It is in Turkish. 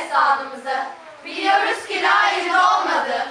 destanımızı. Biliyoruz ki layığında olmadı.